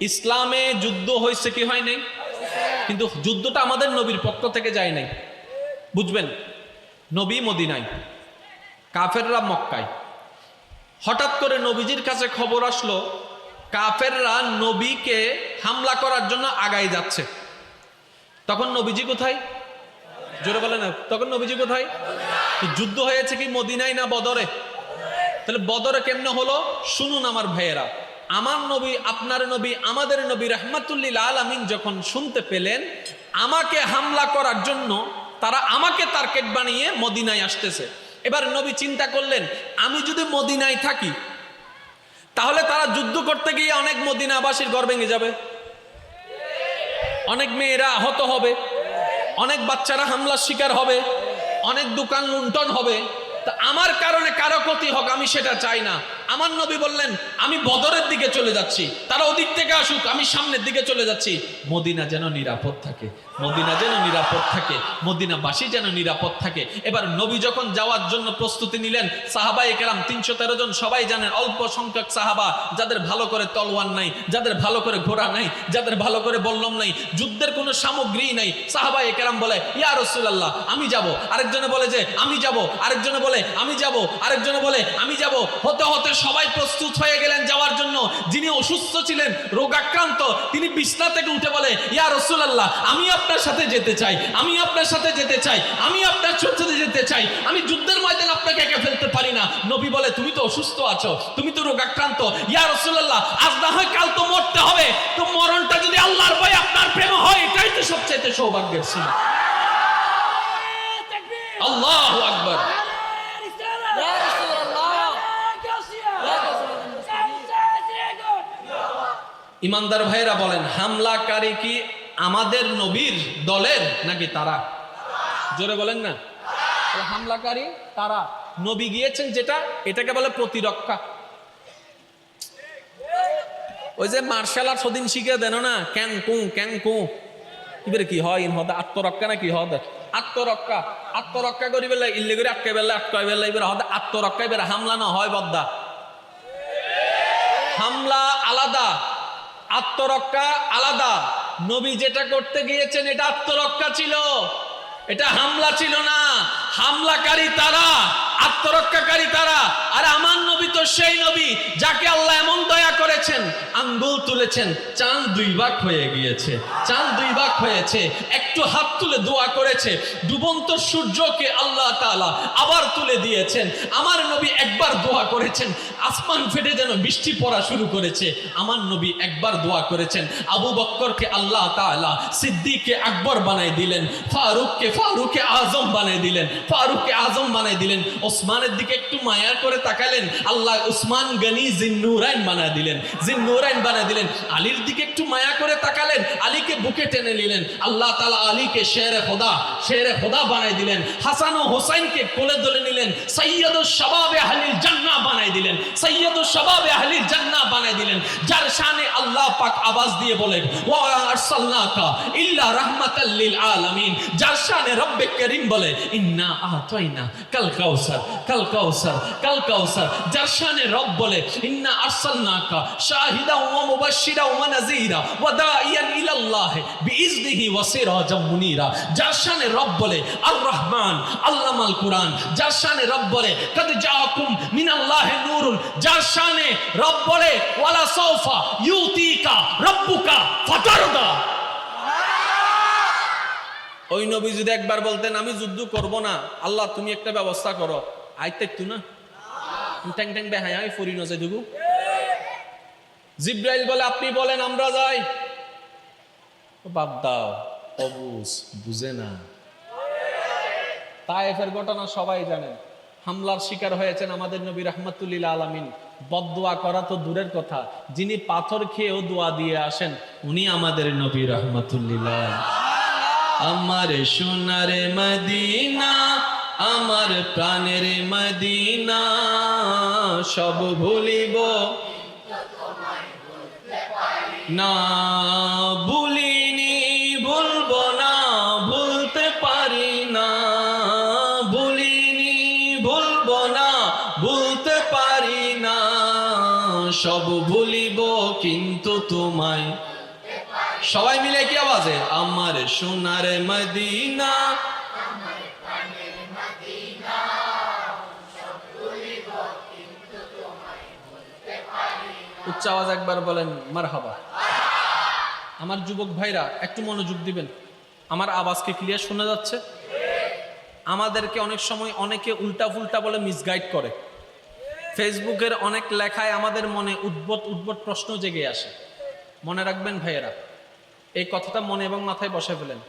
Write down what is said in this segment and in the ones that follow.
ইসলামে যুদ্ধ হয়েছে কি হয় নাই? কিন্তু যুদ্ধটা আমাদের নবীর পক্ষ থেকে যায় নাই। বুঝবেন, নবী মদিনায়, কাফেররা মক্কায়। হঠাৎ করে নবীজির কাছে খবর আসলো, কাফেররা নবীকে হামলা করার জন্য আগায় যাচ্ছে। তখন নবীজি কোথায়? জোরে বলে না, তখন নবীজি কোথায়? যুদ্ধ হয়েছে কি মদিনায় না বদরে? তাহলে বদরে কেমনে হলো? শুনুন আমার ভাইয়েরা। আমার নবী, আপনার নবী, আমাদের নবী রহমাতুল্লিল আলামিন যখন শুনতে পেলেন, আমাকে হামলা করার জন্য তারা আমাকে টার্গেট বানিয়ে মদিনায় আসতেছে। এবার নবী চিন্তা করলেন, আমি যদি মদিনায় থাকি, তাহলে তারা যুদ্ধ করতে গিয়ে অনেক মদিনাবাসীর ঘর ভেঙে যাবে। অনেক মেয়েরা আহত হবে। অনেক বাচ্চারা হামলার শিকার হবে। অনেক দোকান লুণ্ঠন হবে। তা আমার কারণে কারও ক্ষতি হোক, আমি সেটা চাই না। আমার নবী বললেন, আমি বদরের দিকে চলে যাচ্ছি। তারা ওদিক থেকে আসুক, আমি সামনের দিকে চলে যাচ্ছি। মদিনা যেন নিরাপদ থাকে, মদিনা যেন নিরাপদ থাকে, মদিনাবাসী যেন নিরাপদ থাকে। এবার নবী যখন যাওয়ার জন্য প্রস্তুতি নিলেন সাহাবাই কেরাম তিনশো তেরো জন সবাই জানেন, অল্প সংখ্যক সাহাবা, যাদের ভালো করে তলোয়ার নাই, যাদের ভালো করে ঘোড়া নাই, যাদের ভালো করে বললম নাই, যুদ্ধের কোনো সামগ্রী নাই। সাহাবাই কেরাম বলে, ইয়া রসুল্লাহ আমি যাব। আরেকজনে বলে যে, আমি যাব। আরেকজনে বলে, আমি যাব। আরেকজনে বলে, আমি যাব। হতে হতে সবাই প্রস্তুত হয়ে গেলেন যাওয়ার জন্য। যিনি অসুস্থ ছিলেন রোগাক্রান্ত তিনি বিছনা থেকে উঠে বলে ইয়া রসুল্লাহ আমি আপনার সাথে যেতে চাই আমি আপনার সাথে যেতে চাই আমি আপনার সাথে যেতে চাই আমি যুদ্ধের ময়দান আপনাকে একা ফেলতে পারি না। নবী বলে তুমি তো অসুস্থ আছো তুমি তো রোগাক্রান্ত। ইয়া রসুল্লাহ আজ না হয় কাল তো মরতে হবে। তো মরণটা যদি আল্লাহর ভয় আপনার প্রেম হয় এটাই তো সবচাইতে সৌভাগ্যের সীমা। আল্লাহ আকবর। ইমানদার ভাইরা বলেন, হামলাকারী কি আমাদের নবীর দলের নাকি তারা? জোরে বলেন না। হামলাকারী তারা? নবী গিয়েছেন যেটা, এটাকে বলে প্রতিরক্ষা। ওই যে মার্শাল আর্ট সদিন শিখে দেন না ক্যান কু ক্যান কু। এবারে কি? হয়, ইন হদে আত্মরক্ষা না কি হদে? আত্মরক্ষা। আত্মরক্ষা করি বেলা ইল্লে করে আটকে বেলা আটকাই বেলা এবার হদে আত্মরক্ষা, এবার হামলা না হয় বদ্দা হামলা আলাদা আত্মরক্ষা আলাদা। নবী যেটা করতে গিয়েছেন, এটা আত্মরক্ষা ছিল। এটা হামলা ছিল না। হামলাকারী তারা আত্মরক্ষাকারী তারা। আর আমার নবী তো সেই নবী যাকে আল্লাহ এমন দয়া করেছেন, আঙ্গুল তুলেছেন, চাঁদ দুই ভাগ হয়ে গিয়েছে, চাঁদ দুই ভাগ হয়েছে, একটু হাত তুলে দোয়া করেছে, ডুবন্ত সূর্যকে আল্লাহ তাআলা আবার তুলে দিয়েছেন, আমার নবী একবার দোয়া করেছেন, আসমান ফেটে যেন বৃষ্টি পড়া শুরু করেছে, আমার নবী একবার দোয়া করেছেন, আবু বক্করকে আল্লাহ তাআলা, সিদ্দিককে আকবর বানাই দিলেন, ফারুককে ফারুকে আজম বানাই দিলেন, ফারুককে আজম বানাই দিলেন ওসমানের দিকে একটু মায়া করে তাকালেন, আল্লাহ উসমান গনি জিন্নুরাইন বানাই দিলেন, জিন্নুরাইন বানাই দিলেন। আলীর দিকে একটু মায়া করে তাকালেন, আলীকে বুকে টেনে নিলেন। আল্লাহ তাআলা আলীকে শেরে খোদা শেরে খোদা বানাই দিলেন। হাসান ও হোসাইনকে কোলে ধরে নিলেন। সৈয়দুল শাবাবে আহলিল জান্নাহ বানাই দিলেন। সৈয়দুল শাবাবে আহলিল জান্নাহ বানাই দিলেন। যার শানে আল্লাহ পাক আওয়াজ দিয়ে বলেন, ওয়া আরসালনাকা ইল্লা রাহমাতাল লিল আলামিন। যার শানে রব্বে করিম বলে, ইন্না আতাইনা কাল কাউসার কাল কাউসার কাল কাউসার। যার শানে রব বলে, ইন্না আরসালনাকা শাহিদা ওয়া মুবাশশিরা ওয়া নাযীরা ওয়া দাইয়ান ইলাল্লাহ বিইজনিহি ওয়া সিরাজাম মুনীরা। যার শানে রব বলে আর রহমান আল্লামাল কুরআন। যার শানে রব বলে, কাদ জাআকুম মিনাল্লাহি নূরুন। যার শানে রব বলে, ওয়ালা সাউফা ইউতিকা রাব্বুকা ফাতারদা। ওই নবী যদি একবার বলতেন, আমি যুদ্ধ করব না, আল্লাহ তুমি একটা ব্যবস্থা করো। আইতে একটু না ট্যাং ট্যাং বেহাই আমি ফরি নজে দুগু জিব্রাইল বলে আপনি বলেন আমরা যাই বাদ দাও অবুজ বুঝে না তায়েফের ঘটনা সবাই জানেন হামলার শিকার হয়েছেন আমাদের নবী রহমতুল্লিল আলমিন বদোয়া করা তো দূরের কথা যিনি পাথর খেয়েও দোয়া দিয়ে আসেন উনি আমাদের নবী রহমতুল্লিল আমার সোনার মদিনা আমার প্রাণের মদিনা, সব ভুলিব। না ভুলিনি, ভুলবো না, ভুলতে পারি না। ভুলিনি, ভুলবো না, ভুলতে পারি না। সব ভুলিব কিন্তু তোমায়। সবাই মিলে কি আওয়াজে? আমার সোনার মদিনা উচ্চ আওয়াজ একবার বলেন, মারহাবা। আমার যুবক ভাইরা, একটু মনোযোগ দিবেন। আমার আওয়াজকে ক্লিয়ার শোনা যাচ্ছে? আমাদেরকে অনেক সময় অনেকে উল্টা ফুল্টা বলে মিসগাইড করে। ফেসবুকের অনেক লেখায় আমাদের মনে উদ্ভট উদ্ভট প্রশ্ন জেগে আসে। মনে রাখবেন ভাইয়েরা, এই কথাটা মনে এবং মাথায় বসে ফেলেন।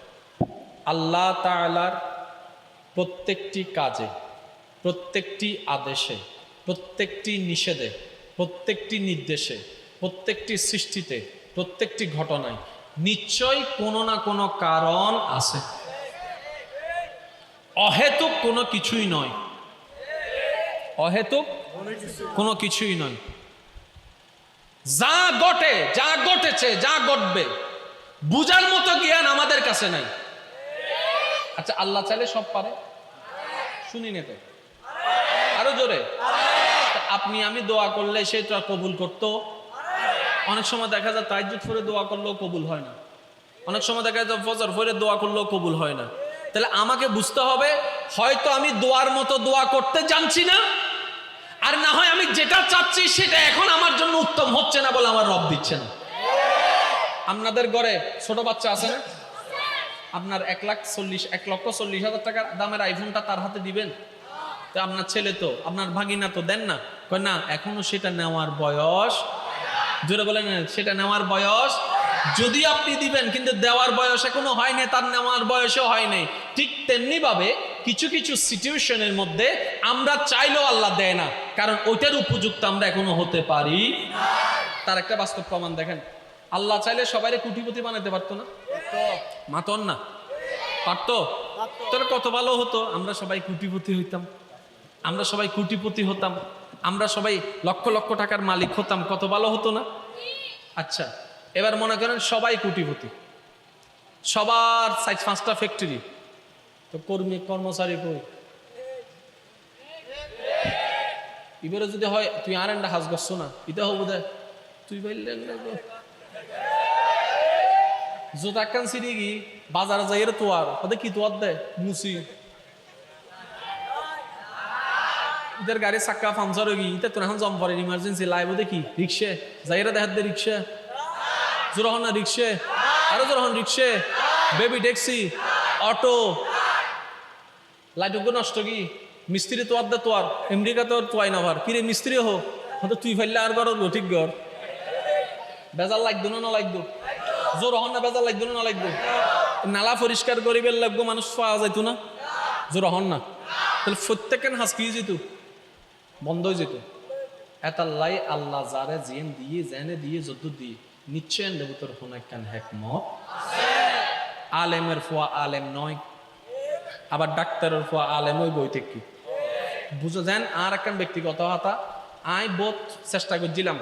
আল্লাহ তাআলার প্রত্যেকটি কাজে, প্রত্যেকটি আদেশে, প্রত্যেকটি নিষেধে প্রত্যেকটি নির্দেশে, প্রত্যেকটি সৃষ্টিতে, প্রত্যেকটি ঘটনায় নিশ্চয়ই কোনো না কোনো কারণ আছে। অহেতুক কোনো কিছুই নয়। অহেতুক কোনো কিছুই নয়। যা ঘটে, যা ঘটেছে, যা ঘটবে, বুঝার মতো জ্ঞান আমাদের কাছে নাই। আচ্ছা আল্লাহ চাইলে সব পারে? শুনি নে তো। আরও জোরে। আপনি, আমি দোয়া করলে সে তো কবুল করতো। অনেক সময় দেখা যায় তাইজুদ ফরে দোয়া করলেও কবুল হয় না। অনেক সময় দেখা যায় ফজর ফরে দোয়া করলেও কবুল হয় না। তাহলে আমাকে বুঝতে হবে, হয়তো আমি দোয়ার মতো দোয়া করতে জানছি না, আর না হয় আমি যেটা চাচ্ছি সেটা এখন আমার জন্য উত্তম হচ্ছে না বলে আমার রব দিচ্ছে না। আপনাদের ঘরে ছোট বাচ্চা আছে না? আপনার এক লাখ চল্লিশ, এক লক্ষ চল্লিশ হাজার টাকার দামের আইফোনটা তার হাতে দিবেন? তো আপনার ছেলে তো আপনার ভাগিনা তো দেন না। কয় না এখনও সেটা নেওয়ার বয়স। জোরে বলেন সেটা নেওয়ার বয়স? যদি আপনি দিবেন কিন্তু দেওয়ার বয়স এখনও হয়নি তার নেওয়ার বয়সও হয়নি ঠিক তেমনি ভাবে কিছু কিছু সিচুয়েশনের মধ্যে আমরা চাইলেও আল্লাহ দেয় না কারণ ওইটার উপযুক্ত আমরা এখনও হতে পারি তার একটা বাস্তব প্রমাণ দেখেন। আল্লাহ চাইলে সবাই কুটিপতি বানাতে পারতো না? মাতন না? পারতো? তোর কত ভালো হতো? আমরা সবাই কুটিপতি হইতাম। আমরা সবাই কুটিপতি হতাম, আমরা সবাই লক্ষ লক্ষ টাকার মালিক হতাম, কত ভালো হতো না? আচ্ছা এবার মনে করেন সবাই কুটিপতি। সবার সাইজ পাঁচটা ফ্যাক্টরি তো কর্মী, কর্মচারী কই? এবারে যদি হয়, তুই আর একটা হাজ করছ না, এটা হব দে তুই বললে জোতা কান সিরি গি বাজারে যাই তোয়ার ওদের কি তোয়ার দেয়? মুসি। ইদের গাড়ি চাক্কা পাঞ্চার হয়ে গি ইতা তোর এখন জম পরে ইমার্জেন্সি লাইব দেখি রিক্সে যাইরা দেখার দে রিক্সা জোর হন না রিক্সে আরও জোর হন রিক্সে বেবি ট্যাক্সি অটো লাইটুকু নষ্ট কি মিস্ত্রি তোয়ার দে তোয়ার আমেরিকা তোর তোয়াই না ভার কিরে মিস্ত্রি হো হয়তো তুই ফেললে আর গর ঠিক গর বেজাল লাগতো না না লাগতো জোর হন না বেজাল লাগতো না না লাগতো নালা পরিষ্কার করিবার লাগবো মানুষ পাওয়া যাইতো না জোর হন না তাহলে প্রত্যেকের হাসকি যেত বন্ধ হয়ে যেত। এতাল্লাই আল্লাহ যারে জেন দিয়ে, জেনে দিয়ে, যদ্দু দিয়ে নিশ্চয় দেব তোর কোন একখান হেকমত আলেমের ফোয়া আলেম নয়, আবার ডাক্তারের ফোয়া আলেম ওই বইতে কি? বুঝো যান আর একখান ব্যক্তিগত হাতা আই বোধ চেষ্টা করছিলাম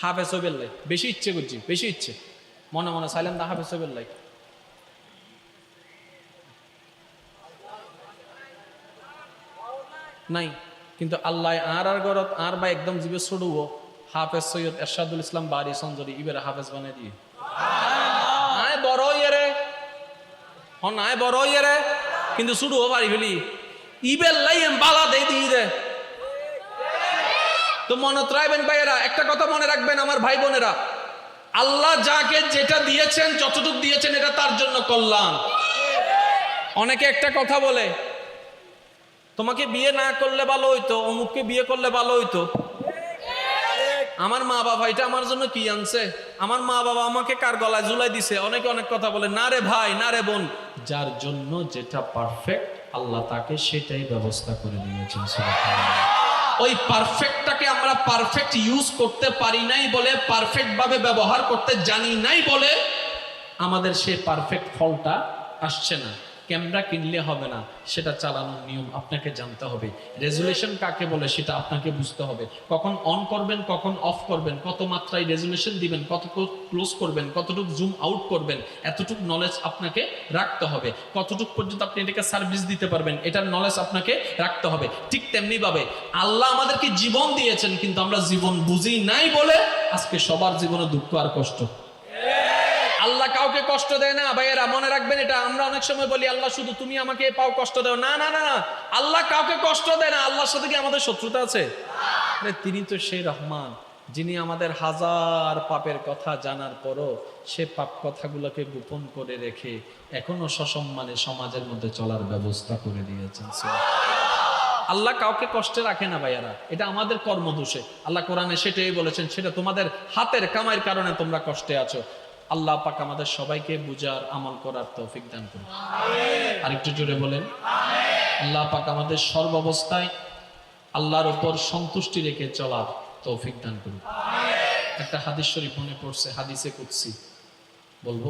হাফেজ হইবের লাই। বেশি ইচ্ছে করছি, বেশি ইচ্ছে। মনে মনে চাইলাম দা হাফেজ হইবের লাই। নাই। কিন্তু আল্লাহ আর আর গরত আর বা একদম জীবে ছড়ুব। হাফেজ সৈয়দ এরশাদুল ইসলাম বাড়ি সঞ্জরি ইবের হাফেজ বানিয়ে দিয়ে। আয় বড় ইয়েরে হন আয় বড় ইয়েরে কিন্তু পারি ফেলি। ইবের বালা দেই দিয়ে দে। তো রাখবেন ভাইয়েরা একটা কথা মনে রাখবেন আমার ভাই বোনেরা। আল্লাহ যাকে যেটা দিয়েছেন যতটুকু দিয়েছেন এটা তার জন্য কল্যাণ। অনেকে একটা কথা বলে তোমাকে বিয়ে না করলে ভালো হইতো, অমুককে বিয়ে করলে ভালো হইতো। আমার মা বাবা, এটা আমার জন্য কি আনছে? আমার মা বাবা আমাকে কার গলায় ঝুলাই দিছে? অনেকে অনেক কথা বলে, না রে ভাই, না রে বোন। যার জন্য যেটা পারফেক্ট আল্লাহ তাকে সেটাই ব্যবস্থা করে দিয়েছেন ওই পারফেক্টটাকে আমরা পারফেক্ট ইউজ করতে পারি নাই বলে পারফেক্ট ভাবে ব্যবহার করতে জানি নাই বলে, আমাদের সেই পারফেক্ট ফলটা আসছে না। ক্যামেরা কিনলে হবে না, সেটা চালানোর নিয়ম আপনাকে জানতে হবে। রেজুলেশন কাকে বলে সেটা আপনাকে বুঝতে হবে। কখন অন করবেন, কখন অফ করবেন, কত মাত্রায় রেজুলেশন দিবেন, কতটুকু ক্লোজ করবেন, কতটুকু জুম আউট করবেন, এতটুকু নলেজ আপনাকে রাখতে হবে। কতটুকু পর্যন্ত আপনি এটাকে সার্ভিস দিতে পারবেন, এটার নলেজ আপনাকে রাখতে হবে। ঠিক তেমনি ভাবে আল্লাহ আমাদেরকে জীবন দিয়েছেন, কিন্তু আমরা জীবন বুঝি নাই বলে আজকে সবার জীবনে দুঃখ আর কষ্ট। আল্লাহ কাউকে কষ্ট দেয় না। ভাইয়েরা, মনে রাখবেন এটা, আমরা অনেক সময় বলি, আল্লাহ, শুধু তুমি আমাকে পাও কষ্ট দাও। না না না আল্লাহ কাউকে কষ্ট দেয় না, আল্লাহর সাথে কি আমাদের শত্রুতা আছে? তিনি তো সেই রহমান, যিনি আমাদের হাজার পাপের কথা জানার পরও সে পাপ কথাগুলোকে গোপন করে রেখে এখনও সসম্মানে সমাজের মধ্যে চলার ব্যবস্থা করে দিয়েছেন। আল্লাহ কাউকে কষ্টে রাখে না, ভাইয়ারা। এটা আমাদের কর্মদোষে। আল্লাহ কোরআনে সেটাই বলেছেন, সেটা তোমাদের হাতের কামাইয়ের কারণে তোমরা কষ্টে আছো। আল্লাহ পাক আমাদের সবাইকে বুঝার আমল করার তৌফিক দান করুন। আরেকটু জোরে বলেন। আল্লাহ পাক আমাদের সর্বাবস্থায় আল্লাহর উপর সন্তুষ্টি রেখে চলার তৌফিক দান করুন। একটা হাদিস শরীফ মনে পড়ছে হাদিসে কুৎসি বলব?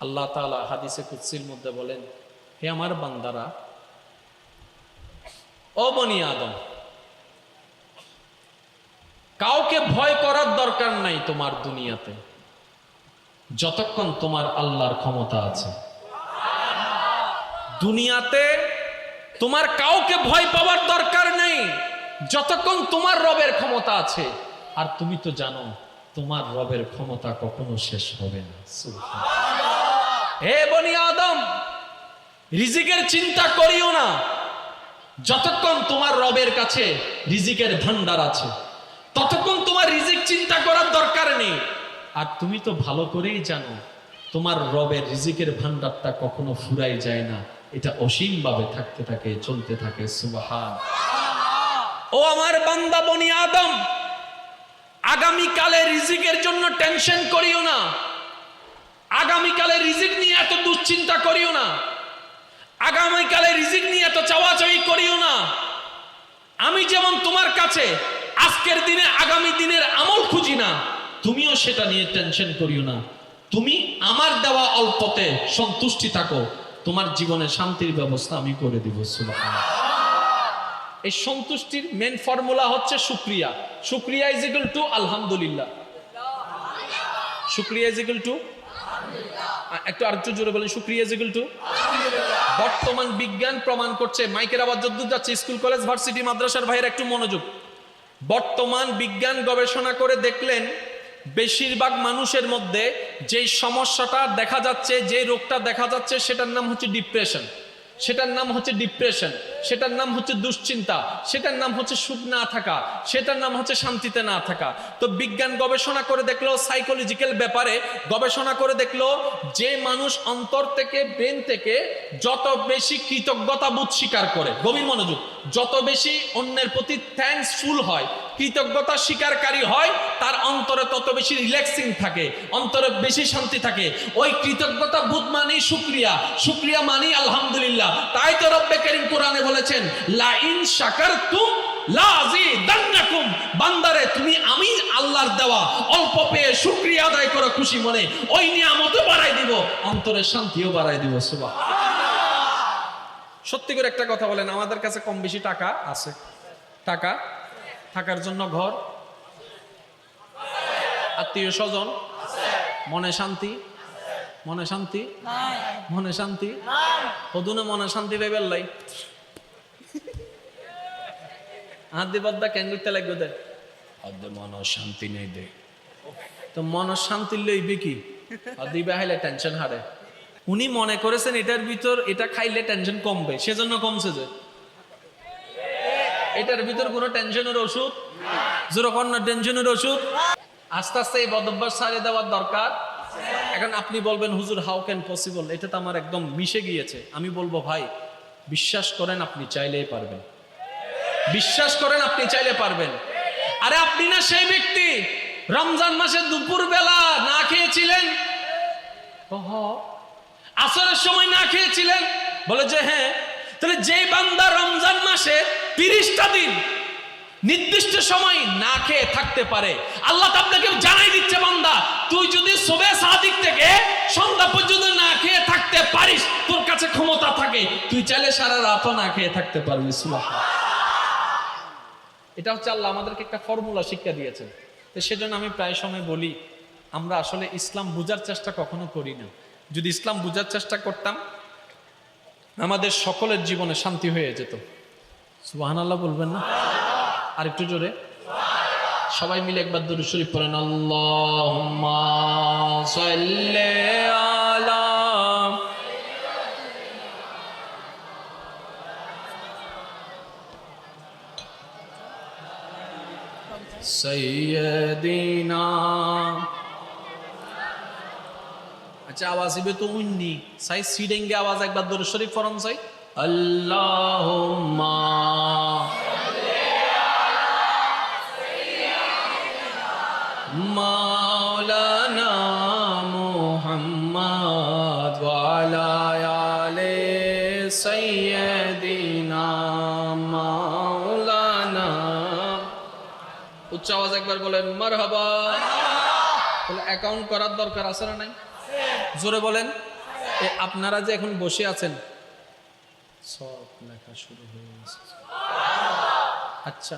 আল্লাহ তাআলা হাদিসে কুৎসির মধ্যে বলেন হে আমার বান্দারা ও বনি আদম কাউকে ভয় করার দরকার নাই তোমার দুনিয়াতে। যতক্ষণ তোমার আল্লাহর ক্ষমতা আছে। দুনিয়াতে তোমার কাউকে ভয় পাওয়ার দরকার নেই। যতক্ষণ তোমার রবের ক্ষমতা আছে। আর তুমি তো জানো, তোমার রবের ক্ষমতা কখনো শেষ হবে না। হে বনি আদম, রিজিকের চিন্তা করিও না। যতক্ষণ তোমার রবের কাছে রিজিকের ভান্ডার আছে। ততক্ষণ তোমার রিজিক চিন্তা করার দরকার নেই। আর তুমি তো ভালো করেই জানো তোমার রবের রিজিকের ভান্ডারটা কখনো ফুরাই যায় না। এটা অসীমভাবে থাকতে থাকে চলতে থাকে সুবাহান। ও আমার বান্দা বনি আদম আগামীকালে রিজিকের জন্য টেনশন করিও না। আগামীকালে রিজিক নিয়ে এত দুশ্চিন্তা করিও না। আগামীকালে রিজিক নিয়ে এত চাওয়াচাওয়ি করিও না। আমি যেমন তোমার কাছে আজকের দিনে, আগামী দিনের আমল খুঁজি না। তুমিও সেটা নিয়ে টেনশন করিও না। তুমি আমার দেওয়া অল্পতে সন্তুষ্টি থাকো। তোমার জীবনে শান্তির ব্যবস্থা আমি করে দিব এই সন্তুষ্টির মেন ফর্মুলা হচ্ছে শুক্রিয়া। শুক্রিয়া ইজ ইকুয়াল টু আলহামদুলিল্লাহ। শুক্রিয়া ইজ ইকুয়াল টু একটু আরেকটু জোরে বলেন, শুক্রিয়া ইজ টু বর্তমান বিজ্ঞান প্রমাণ করছে, মাইকের আবার যদ্দূর যাচ্ছে, স্কুল, কলেজ, ভার্সিটি, মাদ্রাসার ভাইয়ের একটু মনোযোগ। বর্তমান বিজ্ঞান গবেষণা করে দেখলেন, বেশিরভাগ মানুষের মধ্যে যে সমস্যাটা দেখা যাচ্ছে যে রোগটা দেখা যাচ্ছে, সেটার নাম হচ্ছে ডিপ্রেশন। সেটার নাম হচ্ছে ডিপ্রেশন। সেটার নাম হচ্ছে দুশ্চিন্তা, সেটার নাম হচ্ছে সুখ না থাকা, সেটার নাম হচ্ছে শান্তিতে না থাকা। তো বিজ্ঞান গবেষণা করে দেখল সাইকোলজিক্যাল ব্যাপারে গবেষণা করে দেখল, যে মানুষ অন্তর থেকে ব্রেন থেকে যত বেশি কৃতজ্ঞতা বোধ স্বীকার করে, গভীর মনোযোগ, যত বেশি অন্যের প্রতি থ্যাঙ্কসফুল হয়, কৃতজ্ঞতা স্বীকারকারী হয়, তার অন্তরে তত বেশি রিল্যাক্সিং থাকে, অন্তরে বেশি শান্তি থাকে। ওই কৃতজ্ঞতা বোধ মানেই শুক্রিয়া শুক্রিয়া মানেই আলহামদুলিল্লাহ। তাই তো রব্বে করিম কোরআনে বলেছেন লা ইন শাকারতুম বান্দারে তুমি আমি আল্লাহর দেওয়া অল্প পেয়ে শুকরিয়া আদায় করো খুশি মনে। ওই নিয়ামতও বাড়াই দিব অন্তরের শান্তিও বাড়াই দিব সুবহান সত্যি করে একটা কথা বলেন আমাদের কাছে কম বেশি টাকা আছে। টাকা? থাকার জন্য ঘর? আত্মীয় স্বজন? মনে শান্তি? মনে শান্তি? মনে শান্তি? হদুনে মনে শান্তি পাইবার লাই? হাত কেন করতে লাগবে দে অর্ধে মন শান্তি নেই দে। তো মন শান্তি লইবে কি? আর দিবে হাইলে টেনশন হারে। উনি মনে করেছেন এটার ভিতর এটা খাইলে টেনশন কমবে সেজন্য কমছে যে। এটার ভিতর কোনো টেনশনের ওষুধ? যেরকম না টেনশনের ওষুধ? আস্তে আস্তে এই বদভ্যাস ছাড়িয়ে দেওয়ার দরকার। এখন আপনি বলবেন হুজুর হাউ ক্যান পসিবল এটা তো আমার একদম মিশে গিয়েছে। আমি বলব ভাই বিশ্বাস করেন আপনি চাইলেই পারবেন। বিশ্বাস করেন, আপনি চাইলে পারবেন। আরে আপনি না সেই ব্যক্তি, রমজান মাসে দুপুর বেলা না খেয়েছিলেন? আসরের সময় না খেয়েছিলেন? বলে যে হ্যাঁ তাহলে যেই বান্দা রমজান মাসে তিরিশটা দিন নির্দিষ্ট সময় না খেয়ে থাকতে পারে, আল্লাহ আপনাকে জানাই দিচ্ছে, বান্দা, তুই যদি শোবে সাদিক থেকে সন্ধ্যা পর্যন্ত না খেয়ে থাকতে পারিস, তোর কাছে ক্ষমতা থাকে, তুই চাইলে সারা রাতও না খেয়ে থাকতে পারবি সুবাহ এটা হচ্ছে আল্লাহ আমাদেরকে একটা ফর্মুলা শিক্ষা দিয়েছেন। তো সেজন্য আমি প্রায় সময় বলি, আমরা আসলে ইসলাম বুঝার চেষ্টা কখনো করি না। যদি ইসলাম বুঝার চেষ্টা করতাম, আমাদের সকলের জীবনে শান্তি হয়ে যেত। সুবাহান আল্লাহ বলবেন না? আর একটু জোরে। সবাই মিলে একবার দরুদ শরীফ পড়েন, আল্লাহুম্মা সৈয়দিনা আচ্ছা আওয়াজ ইবে তো উন্নি। সাই সিডেঙ্গে আওয়াজ একবার দরুদ শরীফ ফরম সাই। আল্লাহুম্মা। একবার বলেন, মারহাবা। তাহলে অ্যাকাউন্ট করার দরকার আছে না নাই? জোরে বলেন। আপনারা যে এখন বসে আছেন, সব লেখা শুরু হয়ে গেছে। আচ্ছা।